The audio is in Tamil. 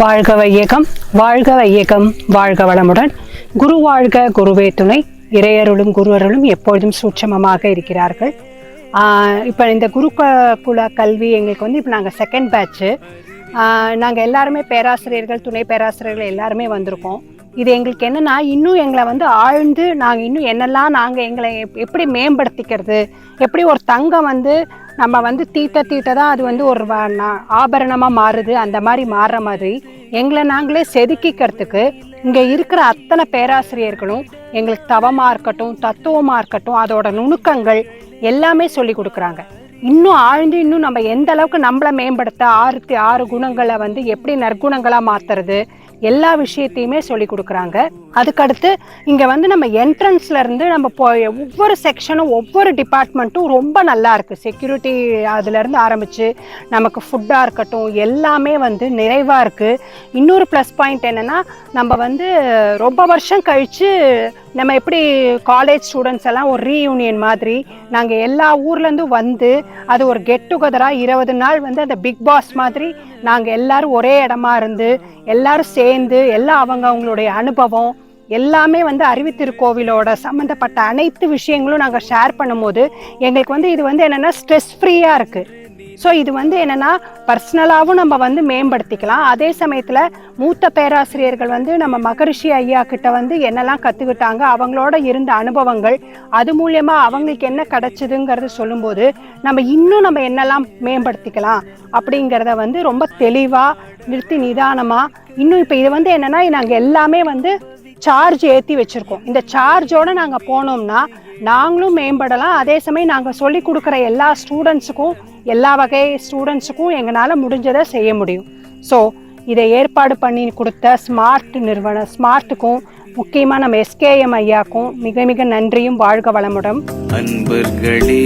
வாழ்க வையகம் வாழ்க வையகம் வாழ்க வளமுடன். குரு வாழ்க குருவே துணை. இறையருளும் குருவருளும் எப்பொழுதும் சூட்சமமாக இருக்கிறார்கள். இப்போ இந்த குரு குல கல்வி எங்களுக்கு வந்து இப்போ நாங்கள் செகண்ட் பேட்ச்சு நாங்கள் எல்லாருமே பேராசிரியர்கள் துணை பேராசிரியர்கள் எல்லாருமே வந்திருக்கோம். இது எங்களுக்கு என்னன்னா இன்னும் எங்களை வந்து ஆழ்ந்து நாங்கள் இன்னும் என்னெல்லாம் நாங்கள் எங்களை எப்- எப்படி மேம்படுத்திக்கிறது எப்படி ஒரு தங்கம் வந்து நம்ம வந்து தீட்ட தீட்ட தான் அது வந்து ஒரு ஆபரணமாக மாறுது அந்த மாதிரி மாறுற மாதிரி எங்களை நாங்களே செதுக்கிக்கிறதுக்கு இங்கே இருக்கிற அத்தனை பேராசிரியர்களும் எங்களுக்கு தவமாக இருக்கட்டும் தத்துவமாக இருக்கட்டும் அதோட நுணுக்கங்கள் எல்லாமே சொல்லி கொடுக்குறாங்க. இன்னும் ஆழ்ந்து இன்னும் நம்ம எந்த அளவுக்கு நம்மளை மேம்படுத்த ஆறு ஆறு குணங்களை வந்து எப்படி நற்குணங்களாக மாற்றுறது எல்லா விஷயத்தையுமே சொல்லி கொடுக்குறாங்க. அதுக்கடுத்து இங்கே வந்து நம்ம என்ட்ரன்ஸ்ல இருந்து நம்ம போ ஒவ்வொரு செக்ஷனும் ஒவ்வொரு டிபார்ட்மெண்ட்டும் ரொம்ப நல்லா இருக்கு. செக்யூரிட்டி அதுலேருந்து ஆரம்பித்து நமக்கு ஃபுட்டாக இருக்கட்டும் எல்லாமே வந்து நிறைவாக இருக்குது இன்னொரு ப்ளஸ் பாயிண்ட் என்னன்னா நம்ம வந்து ரொம்ப வருஷம் கழிச்சு நம்ம எப்படி காலேஜ் ஸ்டூடெண்ட்ஸ் எல்லாம் ஒரு ரீயூனியன் மாதிரி நாங்கள் எல்லா ஊர்லேருந்தும் வந்து அது ஒரு கெட் டுகெதராக இருபது நாள் வந்து அந்த பிக் பாஸ் மாதிரி நாங்கள் எல்லாரும் ஒரே இடமா இருந்து எல்லாரும் சேர்ந்து எல்லாம் அவங்க அவங்களுடைய அனுபவம் எல்லாமே வந்து அறிவித்திருக்கோவிலோட சம்மந்தப்பட்ட அனைத்து விஷயங்களும் நாங்கள் ஷேர் பண்ணும்போது எங்களுக்கு வந்து இது வந்து என்னென்னா ஸ்ட்ரெஸ் ஃப்ரீயாக இருக்குது ஸோ இது வந்து என்னென்னா பர்சனலாகவும் நம்ம வந்து மேம்படுத்திக்கலாம். அதே சமயத்தில் மூத்த பேராசிரியர்கள் வந்து நம்ம மகரிஷி ஐயா கிட்ட வந்து என்னெல்லாம் கற்றுக்கிட்டாங்க அவங்களோட இருந்த அனுபவங்கள் அது மூலயமா அவங்களுக்கு என்ன கிடச்சிதுங்கிறது சொல்லும்போது நம்ம இன்னும் நம்ம என்னெல்லாம் மேம்படுத்திக்கலாம் அப்படிங்கிறத வந்து ரொம்ப தெளிவாக நிறுத்தி நிதானமாக இன்னும் இப்போ இது வந்து என்னென்னா நாங்கள் எல்லாமே வந்து சார்ஜ் ஏற்றி வச்சுருக்கோம். இந்த சார்ஜோட நாங்கள் போனோம்னா நாங்களும் மேம்படலாம். அதே சமயம் நாங்கள் சொல்லி கொடுக்குற எல்லா ஸ்டூடெண்ட்ஸுக்கும் எல்லா வகை ஸ்டூடெண்ட்ஸுக்கும் எங்களால் முடிஞ்சதை செய்ய முடியும். ஸோ இதை ஏற்பாடு பண்ணி கொடுத்த ஸ்மார்ட் நிறுவனம் ஸ்மார்ட்டுக்கும் முக்கியமாக நம்ம எஸ்கேஎம் ஐயாக்கும் மிக மிக நன்றியும் வாழ்க வளமுடன். அன்பர்களே.